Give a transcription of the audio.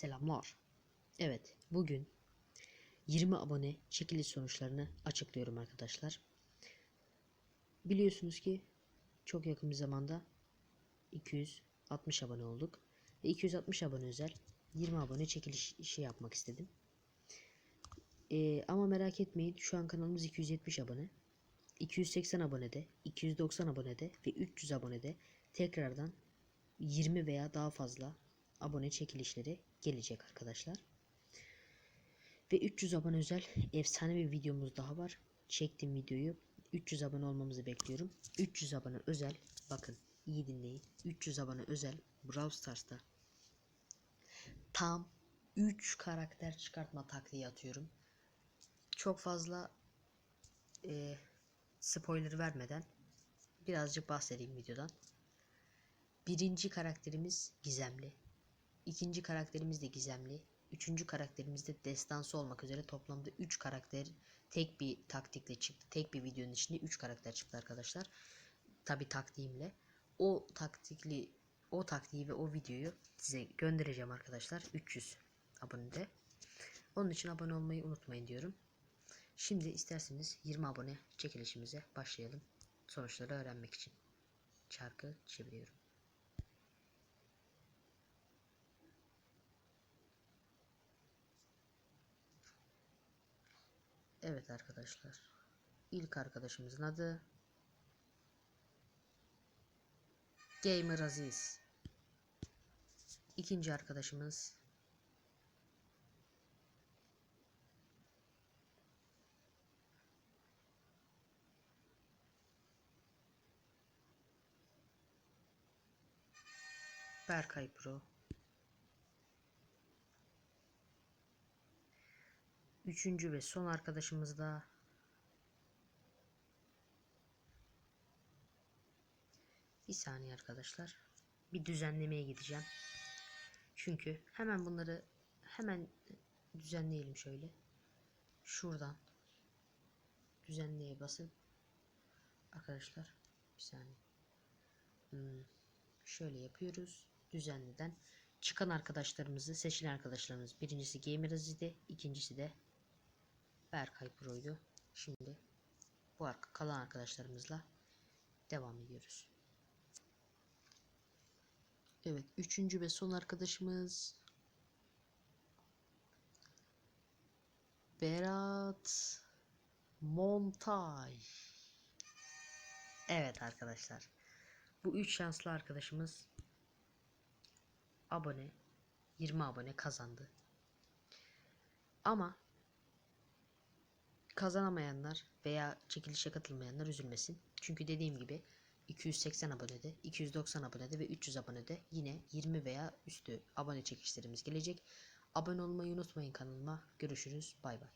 selamlar. Evet, bugün 20 abone çekiliş sonuçlarını açıklıyorum arkadaşlar. Biliyorsunuz ki çok yakın bir zamanda 260 abone olduk. Ve 260 abone özel 20 abone çekiliş şey yapmak istedim. Ee, ama merak etmeyin şu an kanalımız 270 abone. 280 abonede, 290 abonede ve 300 abonede tekrardan 20 veya daha fazla abone çekilişleri gelecek arkadaşlar. Ve 300 abone özel efsane bir videomuz daha var. Çektiğim videoyu 300 abone olmamızı bekliyorum. 300 abone özel bakın iyi dinleyin. 300 abone özel Brawl Stars'ta tam 3 karakter çıkartma taktiği atıyorum. Çok fazla e, spoiler vermeden birazcık bahsedeyim videodan. Birinci karakterimiz gizemli. İkinci karakterimiz de gizemli. Üçüncü karakterimiz de destansı olmak üzere toplamda 3 karakter tek bir taktikle çıktı. Tek bir videonun içinde 3 karakter çıktı arkadaşlar. Tabi taktiğimle. O taktikli o taktiği ve o videoyu size göndereceğim arkadaşlar. 300 abonede. Onun için abone olmayı unutmayın diyorum. Şimdi isterseniz 20 abone çekilişimize başlayalım. Sonuçları öğrenmek için. Çarkı çeviriyorum. Evet arkadaşlar. İlk arkadaşımızın adı Gamer Aziz. İkinci arkadaşımız Berkay Pro. Üçüncü ve son arkadaşımız da bir saniye arkadaşlar. Bir düzenlemeye gideceğim. Çünkü hemen bunları hemen düzenleyelim şöyle. Şuradan düzenleye basın. Arkadaşlar bir saniye. Hmm, şöyle yapıyoruz. Düzenleden çıkan arkadaşlarımızı seçilen arkadaşlarımız birincisi Gamer Aziz'de ikincisi de Berkay Pro'ydu. Şimdi bu arka kalan arkadaşlarımızla devam ediyoruz. Evet, üçüncü ve son arkadaşımız Berat Montay. Evet arkadaşlar. Bu üç şanslı arkadaşımız abone 20 abone kazandı. Ama kazanamayanlar veya çekilişe katılmayanlar üzülmesin. Çünkü dediğim gibi 280 abonede, 290 abonede ve 300 abonede yine 20 veya üstü abone çekişlerimiz gelecek. Abone olmayı unutmayın kanalıma. Görüşürüz. Bay bay.